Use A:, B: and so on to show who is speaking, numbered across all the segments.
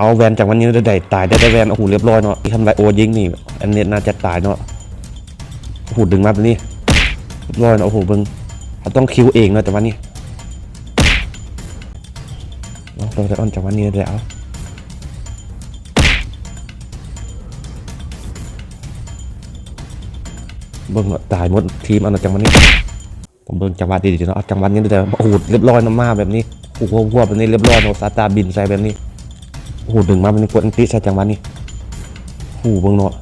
A: เอาแวนจากวันนี้ได้ได้ตายได้ได้แวนโอ้โหเรียบร้อยเนาะที่ทำไรโอยิงนี่อันนี้น่าจะตายเนาะโอ้โหดึงมาแบบนี้เรียบร้อยเนาะโอ้โหเบิ่งเขาต้องคิวเองเนาะแต่วันนี้เราจะออนจากวันนี้ได้เอาเบิ่งเนาะตายหมดทีมเอันนั้นจากวันนี้ผมเบิ่งจังหวะดีๆเนาะเอาจังหวะนี้แต่โอ้โหเรียบร้อยเนาะมาแบบนี้โอ้โหหัวแบบนี้เรียบร้อยเนาะสาตาบินใส่แบบนี้ โหดึงมาเป็นกดอันติใส่จังหวะนี้โอ้โหเบิ่งเนาะ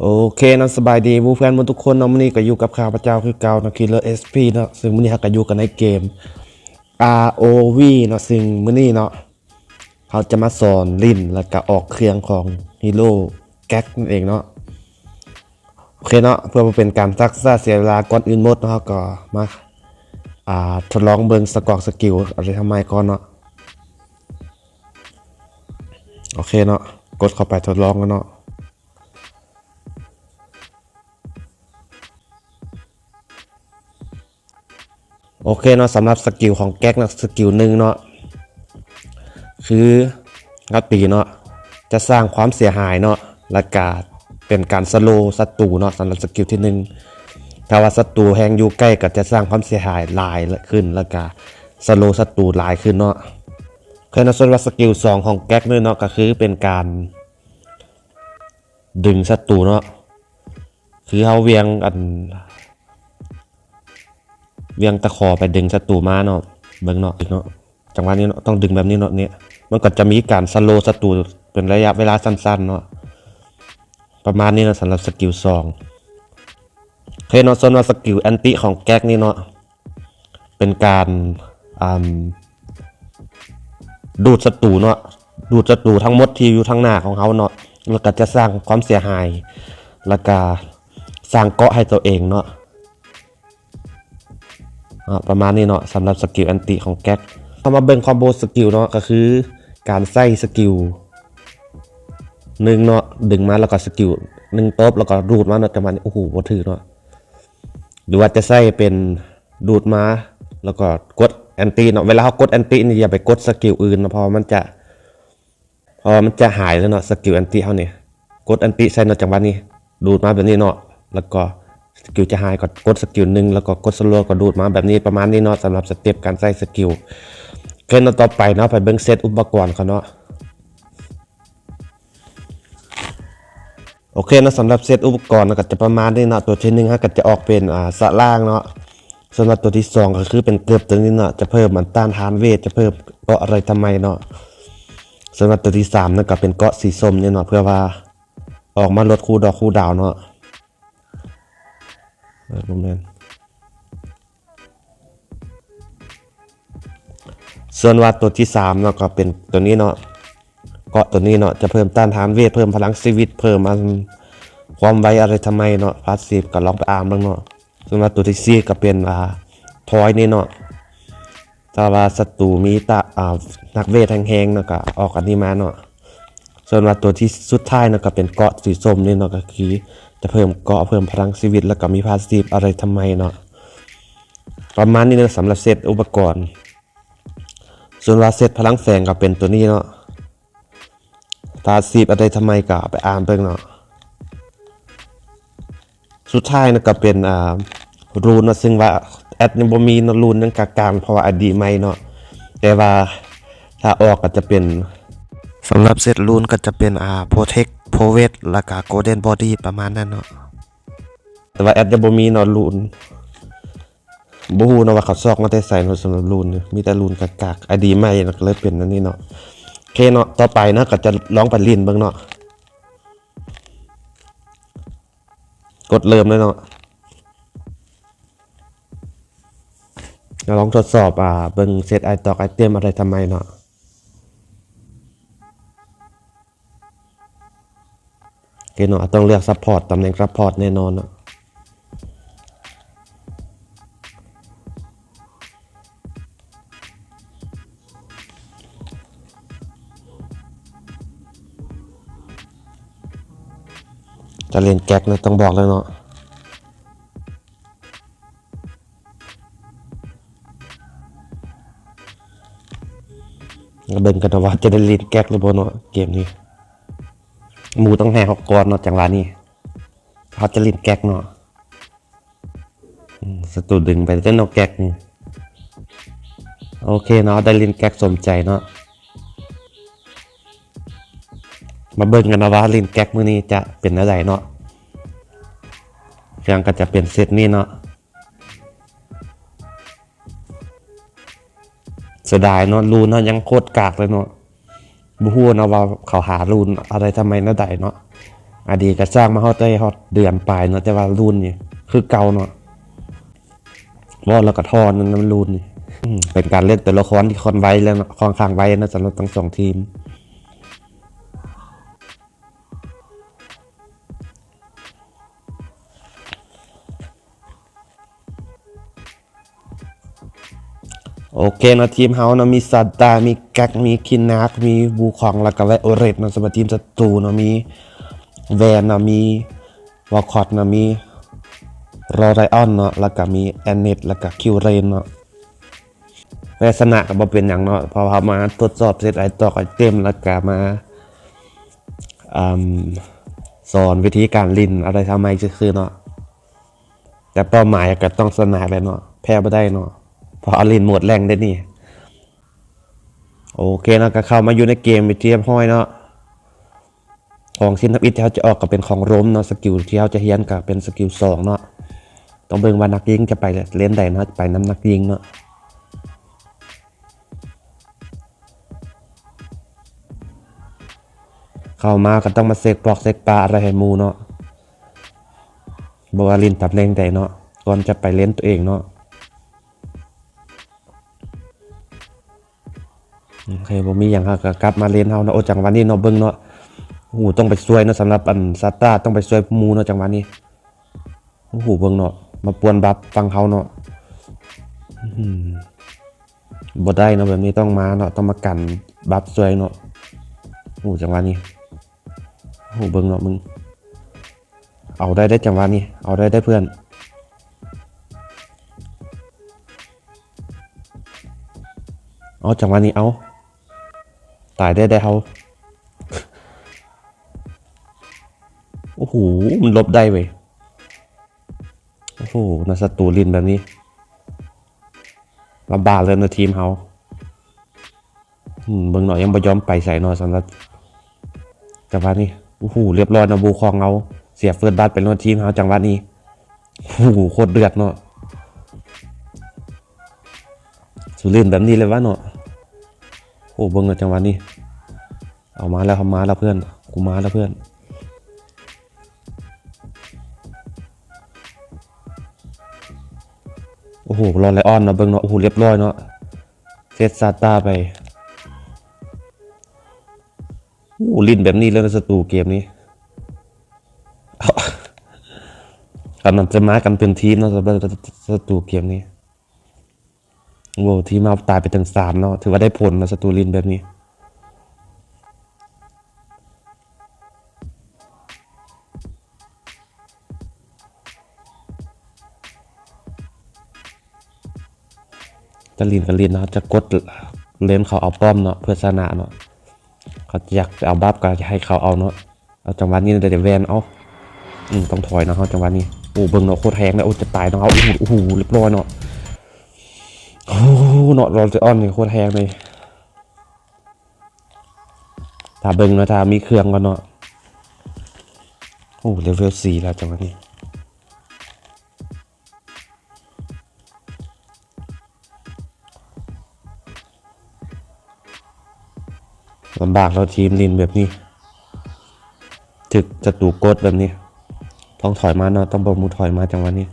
A: โอเคนะสบายดีหมู่เพื่อนมู่ทุกคนเนาะมื้อนี้ก็อยู่กับข้าพเจ้าคือเก่านะคิลเลอร์ SP เนาะซึ่งมื้อนี้เราก็อยู่กันในเกม ROV เนาะซึ่งมื้อนี้เนาะเขาจะมาสอนลิ้นแล้วก็ออกเครื่องของฮีโร่แก๊กนั่นเองเนาะโอเคเนาะเพื่อเป็นการซักซ่าเสียเวลาก่อนอื่นหมดเนาะก็มา อ่าทดลองเบิงสกอกสกิลอะไรทำไมก่อนเนาะโอเคเนาะกดเข้าไปทดลองกันเนาะโอเคเนาะสำหรับสกิลของแก๊กนะสกิลหนึ่งเนาะคืองัดปีเนาะจะสร้างความเสียหายเนาะและกาเป็นการสโลว์ศัตรูเนาะสำหรับสกิลที่หนึ่ง ถ้าว่าศัตรูแหงอยู่ใกล้ก็จะสร้างความเสียหายลายขึ้นแล้วก็สโลศัตรูลายขึ้นเนาะเคยนะส่วนว่าสกิลสองของแก๊กเนี่ยเนาะก็คือเป็นการดึงศัตรูเนาะคือเขาเวียงอัน เวียงตะขอไปดึงศัตรูมาเนาะเบิ่งเนาะเนาะจังหวะนี้เนาะต้องดึงแบบนี้เนาะเนี่ยมันก็จะมีการสโลศัตรูเป็นระยะเวลาสั้นๆเนาะประมาณนี้นะสำหรับสกิลสอง เคยเนาะส่วนว่าสกิลแอนติของแก๊กนี่เนาะเป็นการดูดศัตรูเนาะดูดศัตรูทั้งหมดที่อยู่ทั้งหน้าของเขาเนาะแล้วก็จะสร้างความเสียหาย แล้วก็สร้างเกาะให้ตัวเองเนาะประมาณนี้เนาะสำหรับสกิลแอนติของแก๊กพอมาเบิ่งคอมโบสกิลเนาะก็คือการใส่สกิลหนึ่งเนาะดึงมาแล้วก็สกิลหนึ่งตบแล้วก็รูดมาเนาะจังหวะนี้โอ้โหบ่ถือเนาะ หรือว่าจะใส่เป็นดูดมาแล้วก็กดแอนตี้เนาะเวลาเขากดแอนตี้นี่อย่าไปกดสกิลอื่นนะเพอมันจะเพอมันจะหายแล้วเนาะสกิลแอนตี้เขาเนี่ยกดแอนตี้ใส่เนาะจังหวะนี้ ดูดมาแบบนี้เนาะแล้วก็สกิลจะหายก็กดสกิลหนึ่งแล้วก็กดสโลว์ก็ดูดมาแบบนี้ประมาณนี้เนาะสำหรับสเต็ปการใส่สกิลเคลื่อนต่อไปเนาะไปเบิ่งเซตอุปกรณ์เขาเนาะ โอเคนะสำหรับเซตอุปกรณ์นะก็จะประมาณนี้เนาะตัวที่หนึ่งฮะก็จะออกเป็นอ่าสะล่างเนาะสำหรับตัวที่สองก็คือเป็นเกือบตัวนี้เนาะจะเพิ่มมันต้านทานเวทจะเพิ่มเกาะอะไรทำไมเนาะสำหรับตัวที่สามนั่นก็เป็นเกาะสีส้มเนี่ยเนาะเพื่อว่าออกมาลดคู่ดอกคู่ดาวเนาะเออประมาณส่วนว่าตัวที่สามเนาะก็เป็นตัวนี้เนาะ เกาะตัวนี้เนาะจะเพิ่มต้านทานเวทเพิ่มพลังชีวิต เพิ่มอันความไวอะไรทำไมเนาะพาสซีฟก็ลองไปอ่านบ้างเนาะส่วนว่าตัวที่สี่ก็เป็นอ่าทอยนี่เนาะถ้าว่าศัตรูมีตาอ่านักเวทแห้งๆเนาะก็ออกอันนี้มาเนาะส่วนว่าตัวที่สุดท้ายเนาะก็เป็นเกาะสีส้มนี่เนาะก็คือจะเพิ่มเกาะเพิ่มพลังชีวิต แล้วก็มีพาสซีฟอะไรทำไมเนาะประมาณนี้นะสำหรับเซตอุปกรณ์ ส่วนว่าเซตพลังแฝงก็เป็นตัวนี้เนาะ ตาสีบอะไรทำไมก็ไปอ่านเบิ่งเนาะสุดท้ายนะก็เป็นอ่ารูนนะซึ่งว่าแอดยังบ่มีนะรูนยังกากลางเพราะว่าอดีใหม่เนาะแต่ว่าถ้าออกก็จะเป็นสำหรับเซตรูนก็จะเป็นอ่าโปรเทคโพเวทแล้วก็โกลเด้นบอดี้ประมาณนั้นเนาะแต่ว่าแอดยังบ่มีนะรูนบ่ฮู้นะว่าเขาซอกมาแต่ใส่เนาะสำหรับรูนมีแต่รูนกากๆอดีใหม่เนะก็เลยเป็นอันนี้เนาะ เคเนาะต่อไปนะก็จะลองไปลินเบิ่งเนาะกดเริ่มเลยเนาะจะลองทดสอบอ่าเบิ่งเซตไอตอกไอเทมอะไรทำไมเนาะโอเคเนาะต้องเลือกซัพพอร์ตตำแหน่งซัพพอร์ตแน่นอนเนาะ จะเรียนแก๊กนะต้องบอกเลยเนาะเบิ่งกันว่าจะได้เรียนแก๊กหรือเปล่าเนาะเกมนี้หมูต้องแหกอกกรอนเนาะจังหวะนี้เขาจะเรียนแก๊กเนาะสตูดึงไปเล่นนกแก๊กนี่โอเคเนาะได้เรียนแก๊กสมใจเนาะ มาเบิ่งกันนะว่าลิ้นแก๊กมือนี้จะเป็นอะไรเนาะเครื่องก็จะเป็นเซตนี้เนาะเสียดายเนาะรูนเนาะยังโคตรกากเลยเนาะบูฮู้เนาะว่าเขาหารูนอะไรทำไมน่าได้เนาะอดีตก็สร้างมาฮอดได้ฮอดเดือนปลายเนาะแต่ว่ารูนนี่คือเก่าเนาะว่าแล้วก็ทอนนั่นมันรูนนี่เป็นการเล่นแตัวละครที่คอนไว้แล้วค่อนข้างไว้นะสำหรับทั้งสองทีม โอเคเนาะทีมเฮาเนาะมีซาตามีแก๊กมีคินนักมีบูคองแล้วก็ไวโอเรตเนาะสำหรับทีมศัตรูเนาะมีแวนเนาะมีวอลคอตเนาะมีรอไรออนเนาะแล้วก็มีแอนเนตแล้วก็คิวเรนเนาะลักษณะก็บ่เป็นอย่างเนาะพอเขามาทดสอบเซตไอตอกไอเต็มแล้วก็มาอสอนวิธีการลินอะไรทำไมซื่อเนาะแต่เป้าหมายก็ต้องชนะเลยเนาะแพ้ไม่ได้เนาะ พราะอารินหมดแรงได้นี่ โอเคเนาะก็เข้ามาอยู่ในเกมไปเทียมห้อยเนาะของชิ้นทับอิฐที่เขาจะออกก็เป็นของโรมเนาะสกิลที่เขาจะเฮียนก็เป็นสกิลสองเนาะต้องเบิ่งว่านักยิงจะไปเล่นใดเนาะไปน้ำนักยิงเนาะเข้ามาก็ต้องมาเสกปลอกเสกปลาอะไรให้มูเนาะบวาลินตำแหน่งใดเนาะก่อนจะไปเล่นตัวเองเนาะ โอเคบ่มีอย่างฮะก็กลับมาเล่นเฮาเนาะโอ้จังหวะนี้เนาะเบิ่งเนาะโอ้โหต้องไปช่วยเนาะสำหรับอันซาต้าต้องไปช่วยมูเนาะจังหวะนี้โอ้โหเบิ่งเนาะมาปวนบัฟฟังเฮาเนาะบ่ได้เนาะแบบนี้ต้องมาเนาะต้องมากันบัฟช่วยเนาะโอ้โหจังหวะนี้โอ้โหเบิ่งเนาะมึง เอาได้ได้จังหวะนี้ เอาได้ได้เพื่อนเอาจังหวะนี้เอา ตายได้ได้เขาโอ้โห มันลบได้เว้ย โอ้โหนาสตูลินแบบนี้ลำบากเลยนะทีมเขาเบิ่งหน่อยยังบ่ยอมไปใส่หน่อยสำหรับจังหวะนี้โอ้โหเรียบร้อยนะบูคองเอาเสียเฟิร์สบัตเป็นรถทีมเขาจังหวะนี้โอ้โหโคตรเดือดเนาะสุรินแบบนี้เลยวะเนาะ โอ้เบิ่งเนาะจังหวะนี้ เอามาแล้วเขามาแล้วเพื่อน กูมาแล้วเพื่อน โอ้โหรอไลออนเนาะเบิ่งเนาะ โอ้โหเรียบร้อยเนาะเซตซาตาไป โอ้ลินแบบนี้แล้วในสตูเกมนี้กำลังจะมากันเป็นทีมเนาะสำหรับสตูเกมนี้ โอ้ทีมเราตายไปถึงสามเนาะถือว่าได้ผลนะสตูลินแบบนี้จะลินกับลินเนาะจะกดเลนเขาเอาป้อมเนาะเพื่อชนะเนาะเขาอยากเอาบัฟก็จะให้เขาเอาเนาะเอาจังหวะนี้เดี๋ยวแวนเอาอืมต้องถอยนะเขาจังหวะนี้โอ้เบิ่งเนาะโคตรแทงเลยโอ้จะตายเนาะเอาโอ้โหโอ้โหเรียบร้อยเนาะ โอ้โหเนาะเราจะออนนี่โคตรแทงเลยถ้าเบิ่งเนาะถ้ามีเครื่องก็เนาะโอ้เลเวลสี่แล้วจังหวะนี้ลำบากเราทีมลินแบบนี้ ถึกจะตูกดแบบนี้ ต้องถอยมาเนาะต้องบอมูถอยมาจังหวะนี้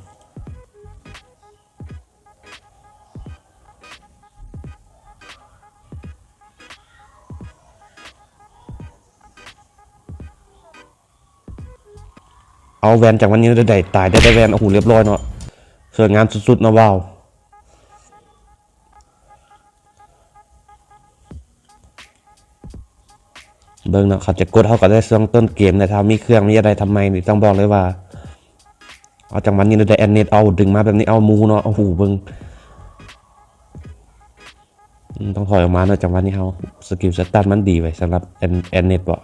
A: เอาแวนจากวันนี้ได้ตายได้ได้แวนโอ้โหเรียบร้อยเนาะสวยงามสุดๆนะว้าวเบิ่งเนาะเขาจะกดเขาก็ได้ช่วงต้นเกมนะถ้ามีเครื่องมีอะไรทำไมนี่ต้องบอกเลยว่า เอาจังหวะนี้ได้แอนเนตเอาดึงมาแบบนี้เอามูเนาะโอ้โหเบิ่งต้องถอยออกมาเนอะจังหวะนี้เฮาสกิลสตันมันดีไว้สำหรับแอนเนตบ่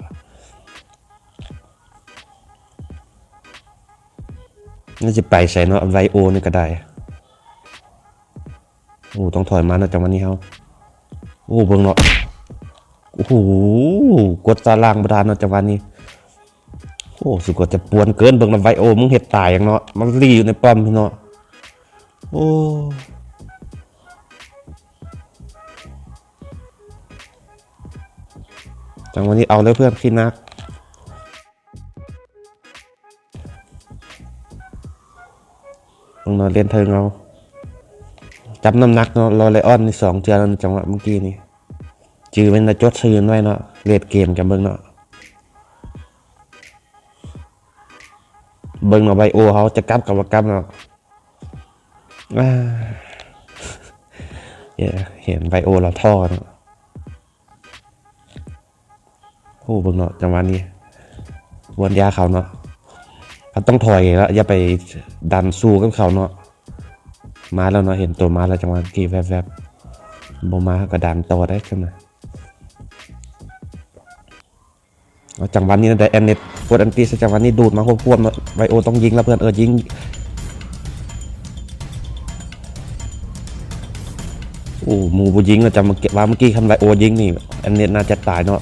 A: น่าจะไปใส่เนาะไวโอนี่ก็ได้ โอ้ต้องถอยมาเนอะจังวะนี้เฮาโอ้เบิ่งเนาะโอ้โหกดตารางบดานเนาะจังวะนี้โอ้สุดกว่าจะปวนเกินเบิ่งเนาะไวโอมึงเฮ็ดตายอย่างเนาะมันรีอยู่ในป้อมพี่เนาะโอ้จังวันนี้เอาเลยเพื่อนคิดนัก มึงนอนเล่นเทิงเอาจำน้ำหนักเนาะรอไลออนในสองเจอแล้วจังหวะเมื่อกี้นี่จือเป็นนะจดชื่อไว้เนาะเลดเกมจำเบิ่งเนาะเบิ่งเนาะไบโอเขาจะกลับกับว่ากลับเนาะเห็นไบโอเราท่อเนาะโอ้เบิ่งเนาะจังหวะนี้วนยาเขาเนาะ เขาต้องถอยแล้วอย่าไปดันสู้กับเขาเนาะมาแล้วเนาะเห็นตัวมาแล้วจังหวะกี้แวบๆบ่มาก็ดันต่อได้ขึ้นมาจังหวะนี้นะได้แอนเน็ตกดอันตีจังหวะนี้ดูดมาควบๆเนาไบโอต้องยิงแล้วเพื่อนเออยิงโอ้หมูบูยิงแล้วจำเมื่อกี้ว่าเมื่อกี้คันไบโอยิงนี่แอนเน็ตน่าจะตายเนาะ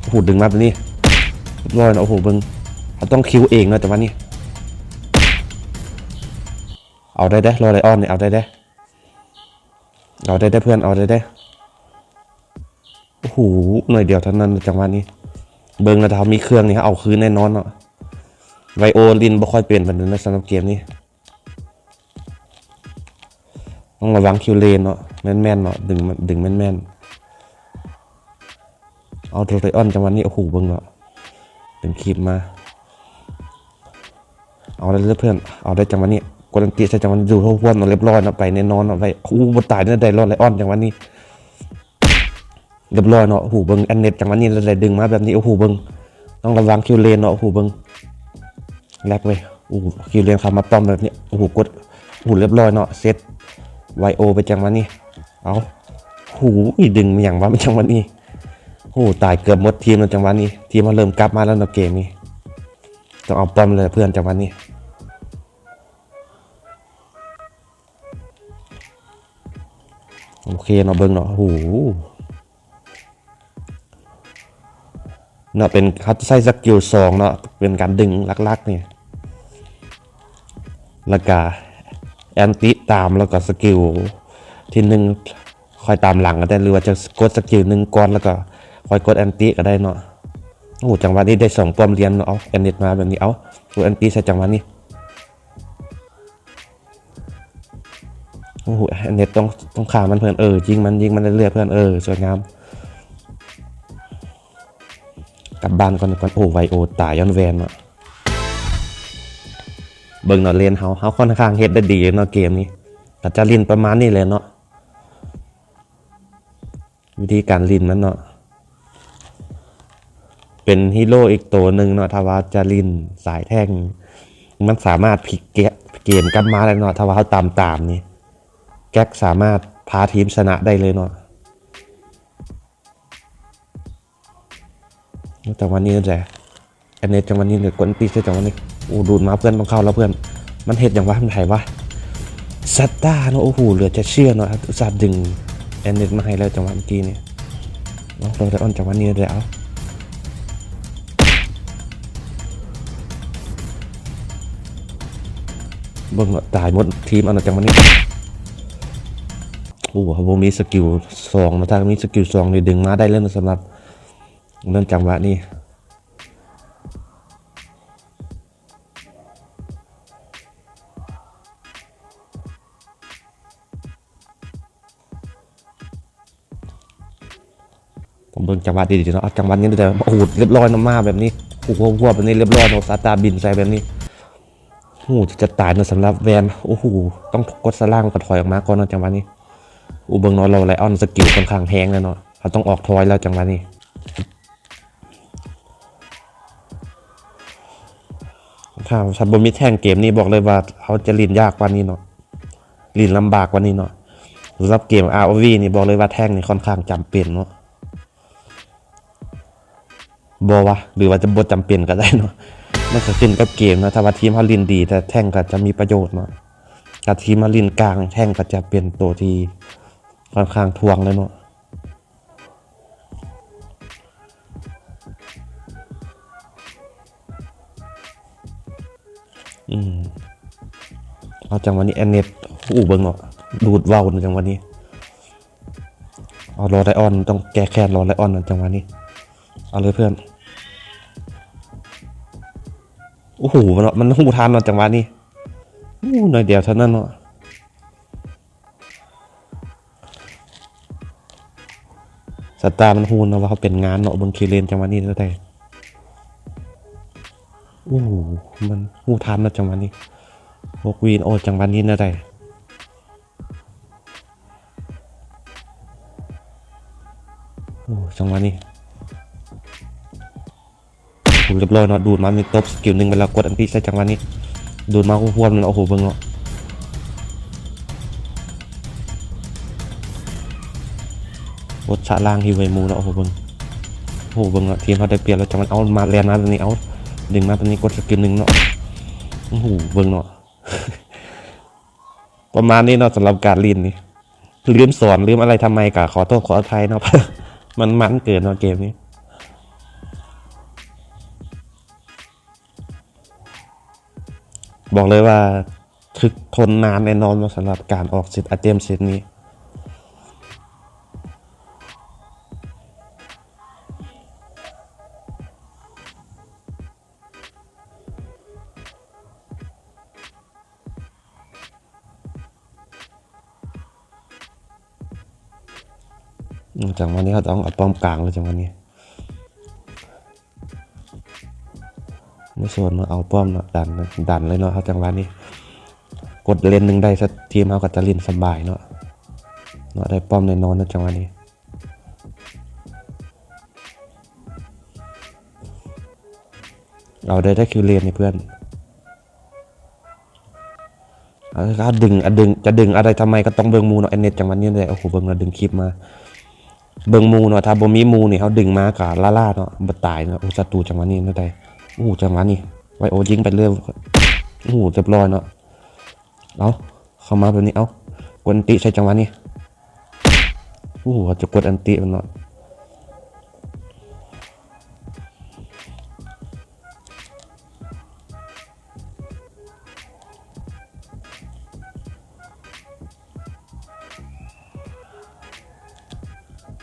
A: โอ้โหดึงมาแบบนี้เรียบร้อยนะโอ้โหเบิง เขาต้องคิวเองเนาะแต่ว่านี่ เอาได้ได้รอไลออนเนี่ยเอาได้ได้เอาได้ได้เพื่อนเอาได้ได้โอ้โหหน่อยเดียวเท่านั้นจังหวะนี้ เบิงนะถ้ามีเครื่องนี่เอาคืนแน่นอนเนาะไวโอลินบ่ค่อยเปลี่ยนแบบนั้นนะสำหรับเกมนี้ต้องระวังคิวเลนเนาะแม่นๆเนาะดึงดึงแม่นๆเอาโดเรออนจังหวะนี้โอ้โหเบิงเนาะเป็นคลิปมา เอาได้เพื่อนเอาได้จังวะนี้กดอันตีใส่จังวะนี้ดูทั่วพวนเนาเรียบร้อยเนาะไปแน่นอนเนาะไปอู้บตายเนี่ยได้รอดไลออนจังวะนี้เรียบร้อยเนาะโอ้โหเบิงอันเน็ตจังวะนี้ได้ดึงมาแบบนี้โอ้โหเบิงต้องระวังคิวเลนเนาะโอ้โหเบิงแลกเว้ยโอ้โหคิวเลนเข้ามาป้อมแบบนี้โอ้โหกดโอ้โหเรียบร้อยเนาะเซตไวโอไปจังวะนี้เอาโอ้โหดึงมาอย่างว่าไม่จังวะนี้โอ้ตายเกือบหมดทีมแล้วจังวะนี้ ทีมมันเริ่มกลับมาแล้วเนาะเกมนี้ต้องเอาป้อมเลยเพื่อนจังหวะนี้ โอเคเนาะเบิ้งเนาะโอ้โหเนาะเป็นเขาจะใช้สกิลสองเนาะเป็นการดึงลักๆเนี่ยแล้วก็แอนติตามแล้วก็สกิลที่หนึ่งคอยตามหลังก็ได้หรือว่าจะกดสกิลหนึ่งก่อนแล้วก็คอยกดแอนตี้ก็ได้เนาะโอ้โหจังหวะนี้ได้สองป้อมเรียนเนาะเอาแอนเน็ตมาแบบนี้เอากดแอนตี้ใส่จังหวะนี้ โอ้โหเน็ตต้องต้องขามันเพื่อนเออยิงมันยิงมันเรื่อยๆเพื่อนเออสวยงามกลับบ้านก่อนก่อนโอ้ไวโอตายย้อนแวนเนาะเบิ่งเนาะเลนเฮาเฮาค่อนข้างเฮ็ดได้ดีเนาะเกมนี้แต่จะลินประมาณนี้เลยเนาะวิธีการลินมันเนาะเป็นฮีโร่อีกตัวหนึ่งเนาะทว่าจะลินสายแท่ง มันสามารถพลิกเกะเกมกลับมาได้เนาะทว่าเขาตามตามนี่ แก๊กสามารถพาทีมชนะได้เลยเนาะแต่วันนี้นั่นแหละอันนี้จังหวันนี้เลยกวนปีเสียจังหวันนี้โอ้ดูดมาเพื่อนต้องเข้าแล้วเพื่อน มันเห็ดอย่างว่ามันไถวะซัตตาเนาะโอ้โหเหลือจะเชื่อเนาะอุตส่าห์ดึงแอนเน็ตมาให้แล้วจังหวะเมื่อกี้เนี่ยเนาะเราได้อนจังหวันนี้เลยเอาเบิ่งว่าตายหมดทีมอันนั้นจังมัน นี่โอ้โหผมมีสกิลสองนะถ้ามีสกิลสองนี่ดึงมาได้เลยนะสำหรับเรื่องจังหวะนี้ผมเบิ่งจังหวะดีๆเนาะจังหวะนี้แต่โอ้โหเรียบร้อยนาะมาแบบนี้โอ้โหพวกแบบนี้เรียบร้อยเนาะซาตาบินใส่แบบนี้โอ้โหจะตายนะสำหรับแวนโอ้โหต้องกดสล่างกดถอยออกมาก่อนเนาะจังหวะนี้ อูเบิงเนอนเราไลออนสกิลค่อนข้างแพงแล้วเนาะเขาต้องออกถอยแล้วจังหวะนี้ถ้าถ้าบมีแท่งเกมนี้บอกเลยว่าเขาจะลินยากกว่านี้เนาะลินลำบากกว่านี้เนาะสำหรับเกม ROV นี่บอกเลยว่าแท่งนี่ค่อนข้างจำเป็นเนาะบอวะหรือว่าจะบดจำเป็นก็ได้เนาะมันก็ขึ้นกับเกมนะถ้าว่าทีมเขาลินดี แต่แท่งก็จะมีประโยชน์เนาะถ้าทีมมาลินกลางแท่งก็จะเป็นตัวที่ ค่อนข้างทวงเลยเนาะอืมเอาจังวะนี้แอนเน็ตอู้เบิงเนาะดูดเว้าวในจังวะนี้เอารอไลออนต้องแก้แค้นรอไลออนจังวะนี้เอาเลยเพื่อนโอ้โหมันมันหูทานเนาะจังหวะนี้อู้หน่อยเดียวเท่านั้นเนาะ สตาร์มันหูเนาะว่าเขาเป็นงานเนาะบนคีเลนจังหวะนี้แล้วแต่โอ้โหมันหูทานนะจังหวะนี้พวกวีนโอจังหวะนี้นะได้โอ้จังหวะนี้ผมเรียบร้อยเนาะดูดมามีตบสกิลหนึ่งเวลากดอันที่ใส่จังหวะนี้ ดูดมาควบๆมันโอ้โหเบิ่งเนาะ กดชะล่างฮิวไวมูเนาะโอ้โหเบิ่งโอ้โหเบิ่งเนาะทีมเขาได้เปรียบแล้วจังมันเอามาแลนมาตรงนี้เอาดึงมาตรงนี้กดสกิลหนึ่งเนาะโอ้โหเบิ่งเนาะประมาณนี้เนาะสำหรับการเรียนนี่ลืมสอนลืมอะไรทำไมกะขอโทษขออภัยเนาะมันมันเกินเนาะเกมนี้บอกเลยว่าทึกทนนานแน่นอนสำหรับการออกเซตอาเจมเซตนี้ จังหวะนี้เขาต้องเอาป้อมกลางเลยจังหวะนี้ไม่ส่วนมาเอาป้อมเนาะดันดันเลยเนาะเขาจังหวะนี้ กดเลนหนึ่งได้สักทีมเขาก็จะเล่นสบายเนาะเนาะได้ป้อมในนอนนะจังหวะนี้เอาได้ได้คิวเลนนี่เพื่อนเอาดึงอะดึงจะดึงอะไรทำไมก็ต้องเบิงมูเนาะไอเน็ตจังหวะนี้เลยโอ้โหเบิงเราดึงคลิปมา เบิงมูเนาะถ้าบ่มีมูนี่เขาดึงมากะล่าล่าเนาะบ่ตายเนาะโอ้ศัตรูจังหวะนี้เนาะได้โอ้จังหวะนี้ไวโอยิงไปเรื่อยโอ้เรียบร้อยเนาะเอาเข้ามาแบบนี้เอากดอันติใช้จังหวะนี้โอ้จะกดอันติมันเนาะ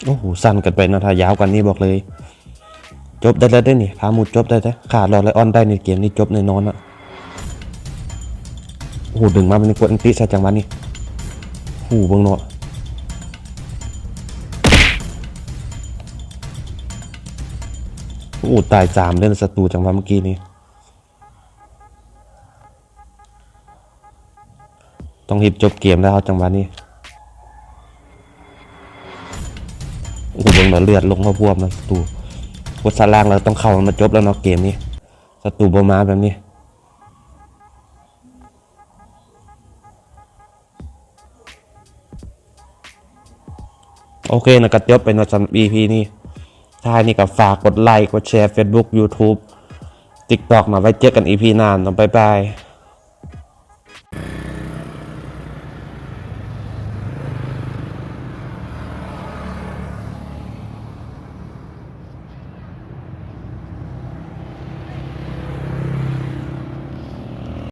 A: โอ้โหสั้นกันไปนะถ้ายาวกว่านี้บอกเลย จบได้แล้วได้นี่พาหมุดจบได้แล้วขาดรอไลออนได้ในเกมนี้จบแน่นอนอะโอ้โหดึงมาเป็นกดอันติใส่จังหวะนี้โอ้โหเบิ่งเนาะโอ้ตายสามเล่นศัตรูจังหวะเมื่อกี้นี้ต้องรีบจบเกมแล้วจังหวะนี้ เบิ่งเนาเลือดลงมาบวมนศัตรูกดสลางเราต้องเข้ามาจบแล้วเนาะเกมนี้ศัตรูบมาแบบนี้โอเคนะก็จบไปเนาะสำหรับ EP นี้ท้ายนี่ก็ฝากกดไลค์กดแชร์ Facebook YouTube TikTok มาไว้เจอกัน EP หน้าเนาะบ๊ายบาย